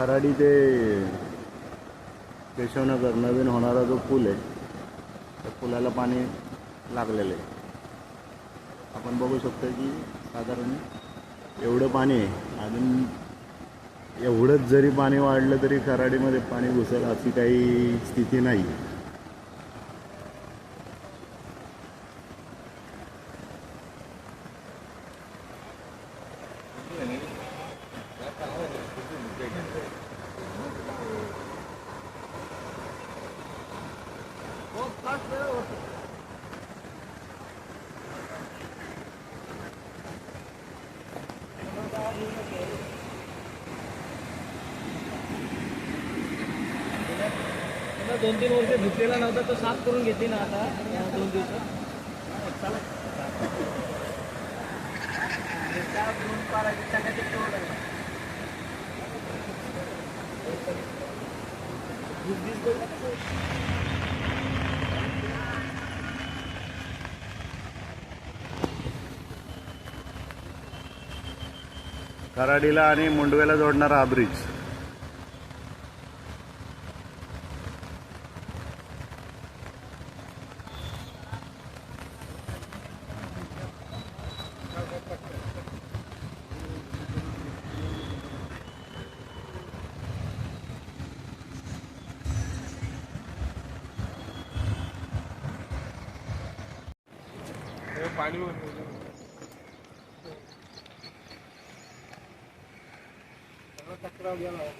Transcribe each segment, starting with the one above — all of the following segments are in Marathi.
खराडी ते केशवनगर नवीन होणारा जो पूल आहे त्या पुलाला पाणी लागलेलं आहे. आपण बघू शकतो की साधारण एवढं पाणी आहे अजून एवढंच जरी पाणी वाढलं तरी खराडीमध्ये पाणी घुसेल अशी काही स्थिती नाही दोन तीन वर्ष धुतलेला नव्हता तो साफ करून घेते ना आता या दोन दिवसात. खराडीला आणि मुंडवेला जोडणारा हा ब्रिज. पाणी ਟੱਕਰਾ ਗਿਆ ਲਾਇਆ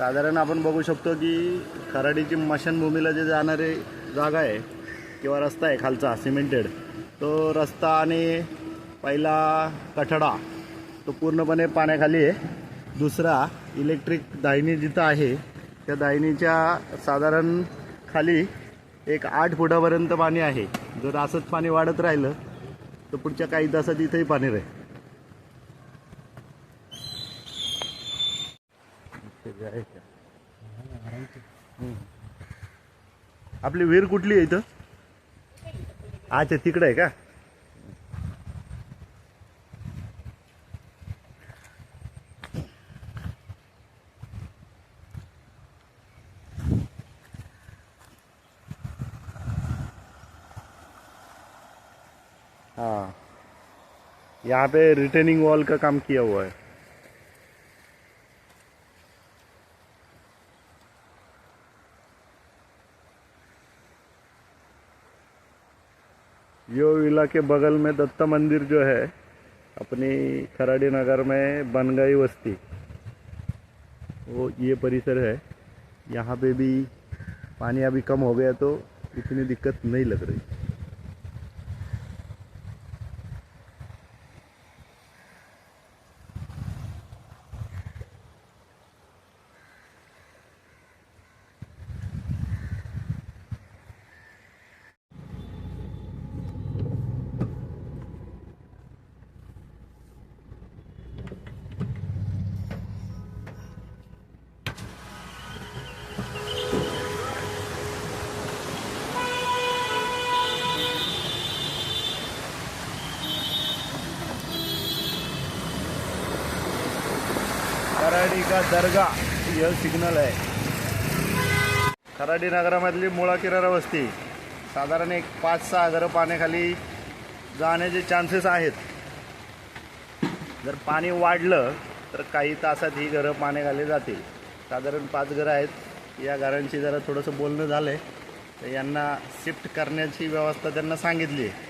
साधारण आपण बघू शकतो की खराडीची मशानभूमीला जे जाणारे जागा आहे किंवा रस्ता आहे खालचा सिमेंटेड तो रस्ता आणि पहिला कठडा तो पूर्णपणे पाण्याखाली आहे. दुसरा इलेक्ट्रिक दाहिनी जिथं आहे त्या दाहिनीच्या साधारण खाली एक आठ फुटापर्यंत पाणी आहे. जर असंच पाणी वाढत राहिलं तर पुढच्या काही तासात इथंही पाणी राहील. आपली विहीर कुठली आहे इथं? अच्छा तिकडे आहे का? हाँ. यहाँ पे रिटेनिंग वॉल का काम किया हुआ है। यो विला के बगल में दत्ता मंदिर जो है, अपनी खराड़ी नगर में बन गई बस्ती वो ये परिसर है। यहाँ पे भी पानी अभी कम हो गया तो इतनी दिक्कत नहीं लग रही। खराडी का दर्गा? हे सिग्नल आहे खराडी नगरामधली मुळा किरारा वस्ती. साधारण एक पाच सहा घरं पाण्याखाली जाण्याचे चान्सेस आहेत. जर पाणी वाढलं तर काही तासात ही घरं पाण्याखाली जातील. साधारण पाच घरं आहेत. या घरांशी जरा थोडंसं बोलणं झालं आहे तर यांना शिफ्ट करण्याची व्यवस्था त्यांना सांगितली आहे.